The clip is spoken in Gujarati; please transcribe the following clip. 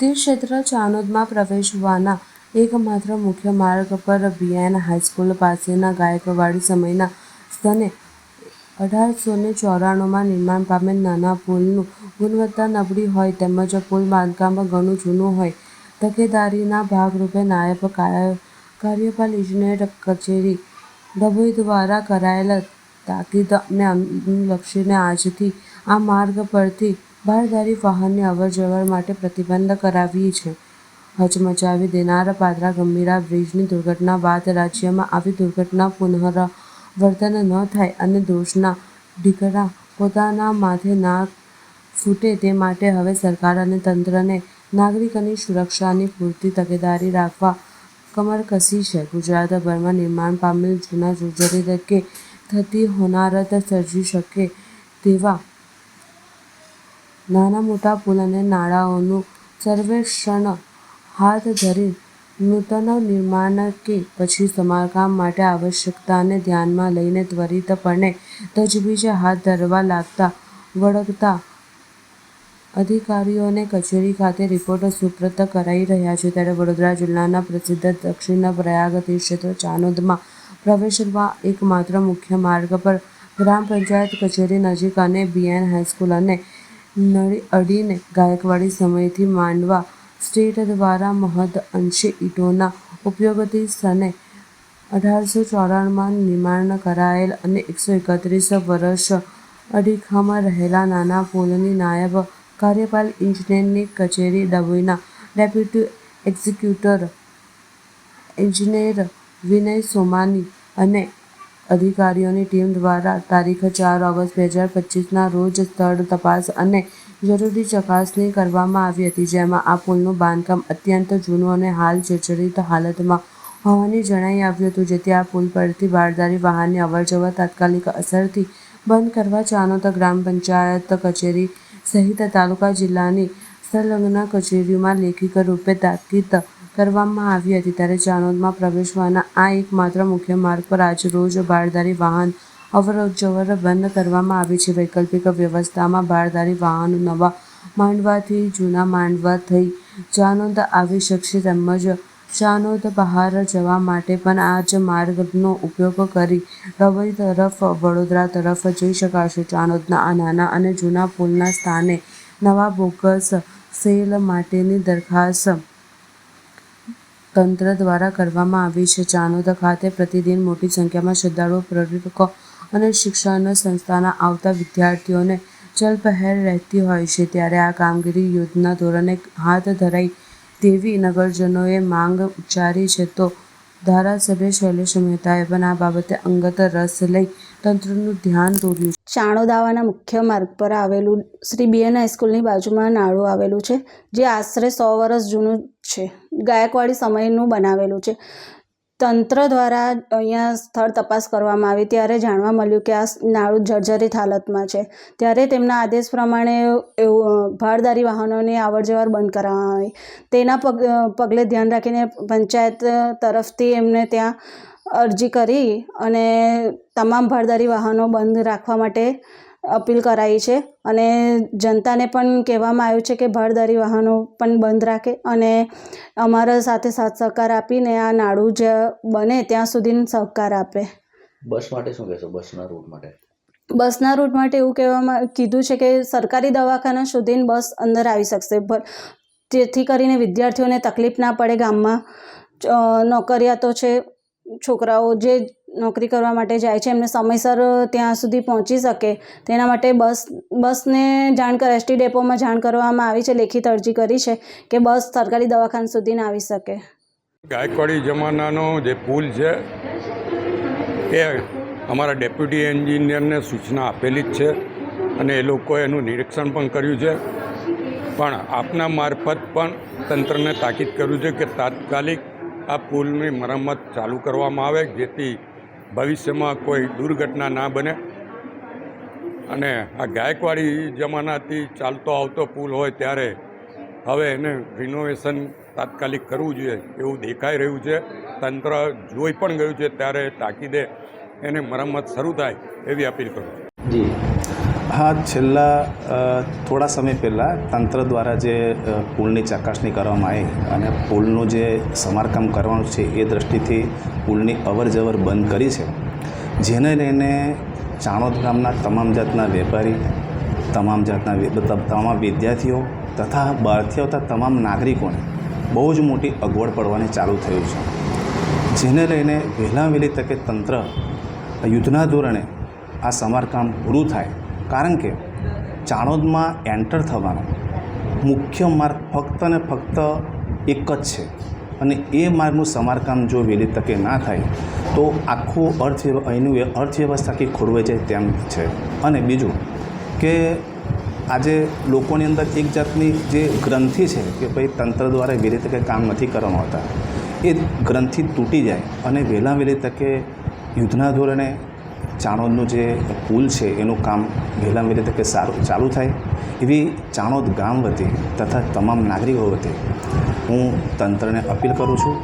તીર્થક્ષેત્ર ચાનોદમાં પ્રવેશવાના એકમાત્ર મુખ્ય માર્ગ પર બીએન હાઈસ્કૂલ પાસેના ગાયકવાડી સમયના સ્થાને અઢારસો ને ચોરાણુંમાં નિર્માણ પામેલ નાના પુલનું ગુણવત્તા નબળી હોય તેમજ પુલ બાંધકામ ઘણું જૂનું હોય. તકેદારીના ભાગરૂપે નાયબ કાર્યપાલ ઇજનેર કચેરી ડભોઈ દ્વારા કરાયેલા તાકીદને અનુલક્ષીને આજથી આ માર્ગ પરથી ભારદારી વાહનની અવરજવર માટે પ્રતિબંધ કરાવી છે. હચમચાવી દેનારા પાદરા ગંભીરા બ્રિજની દુર્ઘટના બાદ રાજ્યમાં આવી દુર્ઘટના પુનરાવર્તન ન થાય અને દોષના ઢીકરા પોતાના માથે ના ફૂટે તે માટે હવે સરકાર અને તંત્રને નાગરિકોની સુરક્ષાની પૂરતી તકેદારી રાખવા કમર કસી છે. ગુજરાતભરમાં નિર્માણ પામેલ જૂના જર્જરિત કે થતી હોનારત સર્જી શકે તેવા નાના મોટા પુલ અને નાળાઓનું સર્વેક્ષણ, હાથ ધરી નૂતન નિર્માણ કે પછી સમારકામ માટે આવશ્યકતાને ધ્યાનમાં લઈને ત્વરિતપણે તજવીજ હાથ ધરવા લાગતા વળગતા અધિકારીઓને કચેરી ખાતે રિપોર્ટ સુપ્રત કરાઈ રહ્યા છે. ત્યારે વડોદરા જિલ્લાના પ્રસિદ્ધ દક્ષિણ પ્રયાગ તીર્થક્ષેત્ર ચાનોદમાં પ્રવેશવા એકમાત્ર મુખ્ય માર્ગ પર ગ્રામ પંચાયત કચેરી નજીક અને બીએન હાઈસ્કૂલ અને નળી અડીને ગાયકવાડી સમયથી માંડવા સ્ટેટ દ્વારા મહદ અંશે ઈંટોના ઉપયોગથી સને અઢારસો ચોરાણમાં નિર્માણ કરાયેલ અને એકસો એકત્રીસ વર્ષ અડીખામાં રહેલા નાના પુલની નાયબ કાર્યપાલ ઇજનેરની કચેરી ડભોઈના deputy executor engineer Vinay Somani અને અધિકારીઓની ટીમ દ્વારા તારીખ ચાર ઓગસ્ટ બે હજાર પચીસના રોજ સ્થળ તપાસ અને જરૂરી ચકાસણી કરવામાં આવી હતી, જેમાં આ પુલનું બાંધકામ અત્યંત જૂનું અને હાલ જર્જરિત હાલતમાં હોવાની જણાઈ આવ્યું હતું, જેથી આ પુલ પરથી બારદારી વાહનની અવરજવર તાત્કાલિક અસરથી બંધ કરવા ચાનોતા ગ્રામ પંચાયત કચેરી સહિત તાલુકા જિલ્લાની સંલગ્ન કચેરીઓમાં લેખિત રૂપે તાકીદ કરવામાં આવી હતી. ત્યારે ચાનોદમાં પ્રવેશવાના આ એકમાત્ર મુખ્ય માર્ગ પર આજરોજ બારદારી વાહન અવરજવર બંધ કરવામાં આવી છે. વૈકલ્પિક વ્યવસ્થામાં બારદારી વાહનો નવા માંડવાથી જૂના માંડવા થઈ ચાનોદ આવી શકશે તેમજ ચાનોદ બહાર જવા માટે પણ આ જ માર્ગનો ઉપયોગ કરી ડભોઈ તરફ, વડોદરા તરફ જઈ શકાશે. ચાનોદના આ નાના અને જૂના પુલના સ્થાને નવા બોગસ સેલ માટેની દરખાસ્ત તંત્ર દ્વારા કરવામાં આવી છે. ચાનોદ ખાતે પ્રતિદિન મોટી સંખ્યામાં શ્રદ્ધાળુઓ, પર્યટકો અને શિક્ષણ સંસ્થાના આવતા વિદ્યાર્થીઓને ચલપહેર રહેતી હોય છે. ત્યારે આ કામગીરી યુદ્ધના ધોરણે હાથ ધરાઈ તેવી નગરજનોએ માંગ ઉચ્ચારી છે. તો ધારાસભ્ય શૈલેષ મહેતાએ પણ આ બાબતે અંગત રસ લઈ તંત્રનું ધ્યાન દોર્યું. છે ચાણોદ મુખ્ય માર્ગ પર આવેલું શ્રી બીએન હાઈસ્કૂલની બાજુમાં નાળું આવેલું છે, જે આશરે સો વર્ષ જૂનું છે. ગાયકવાડી સમયનું બનાવેલું છે. તંત્ર દ્વારા અહીંયા સ્થળ તપાસ કરવામાં આવી ત્યારે જાણવા મળ્યું કે આ નાળું જર્જરિત હાલતમાં છે. ત્યારે તેમના આદેશ પ્રમાણે એવું ભારદારી વાહનોની અવરજવર બંધ કરવામાં આવી તેના પગ પગલે ધ્યાન રાખીને પંચાયત તરફથી એમને ત્યાં અરજી કરી અને તમામ ભારદારી વાહનો બંધ રાખવા માટે અપીલ કરાઈ છે. અને જનતાને પણ કહેવામાં આવ્યું છે કે ભારદારી વાહનો પણ બંધ રાખે અને અમારા સાથે સાથ સહકાર આપીને આ નાડું જે બને ત્યાં સુધી સહકાર આપે. બસ માટે શું કહેશો? બસના રૂટ માટે? બસના રૂટ માટે એવું કહેવામાં કીધું છે કે સરકારી દવાખાના સુધીને બસ અંદર આવી શકશે. જેથી કરીને વિદ્યાર્થીઓને તકલીફ ના પડે ગામમાં. નોકરિયાતો છે છોકરાઓ જે નોકરી કરવા માટે જાય છે, એમને સમયસર ત્યાં સુધી પહોંચી શકે. તેના માટે બસ, બસને જાણ કર, એસટી ડેપોમાં જાણ કરવામાં આવી છે, લેખિત અરજી કરી છે કે બસ સરકારી દવાખાના સુધી ના આવી શકે. ગાયકવાડી જમાનાનો જે પુલ છે, એ અમારા ડેપ્યુટી એન્જિનિયરને સૂચના આપેલી જ છે અને એ લોકોએ એનું નિરીક્ષણ પણ કર્યું છે. પણ આપના મારફત પણ તંત્રને તાકીદ કર્યું છે કે તાત્કાલિક આ પુલની મરમ્મત ચાલુ કરવામાં આવે જેથી ભવિષ્યમાં કોઈ દુર્ઘટના ના બને. અને આ ગાયકવાડી જમાનાથી ચાલતો આવતો પુલ હોય ત્યારે હવે એને રિનોવેશન તાત્કાલિક કરવું જોઈએ એવું દેખાઈ રહ્યું છે. તંત્ર જોઈ પણ ગયું છે ત્યારે તાકીદે એને મરમ્મત શરૂ થાય એવી અપીલ કરું જી. હા, છેલ્લા થોડા સમય પહેલાં તંત્ર દ્વારા જે પુલની ચકાસણી કરવામાં આવી અને પુલનું જે સમારકામ કરવાનું છે એ દૃષ્ટિથી પુલની અવર જવર બંધ કરી છે. જેને લઈને ચાણોદ ગામના તમામ જાતના વેપારી, તમામ જાતના તમામ વિદ્યાર્થીઓ તથા બહારથી આવતા તમામ નાગરિકોને બહુ જ મોટી અગવડ પડવાની ચાલુ થયું છે. જેને લઈને વહેલા વહેલી તકે તંત્ર યુદ્ધના ધોરણે આ સમારકામ પૂરું થાય કારણ કે ચાણોદમાં એન્ટર થવાનો મુખ્ય માર્ગ ફક્ત ને ફક્ત એક જ છે. અને એ માર્ગનું સમારકામ જો વહેલી તકે ના થાય, તો આખું અર્થ અહીંનું વ્ય- અર્થવ્યવસ્થા કે ખોરવાઈ જાય તેમ છે. અને બીજું કે આજે લોકોની અંદર એક જાતની જે ગ્રંથિ છે કે ભાઈ તંત્ર દ્વારા વહેલી તકે કામ નથી કરવામાં આવતા એ ગ્રંથિ તૂટી જાય અને વહેલા વહેલી તકે યુદ્ધના ધોરણે ચાણોદનું જે પુલ છે, એનું કામ વહેલા વહેલી તકે સારું, ચાલુ થાય. એવી ચાણોદ ગામ વતી તથા તમામ નાગરિકો વતી હું તંત્રને અપીલ કરું છું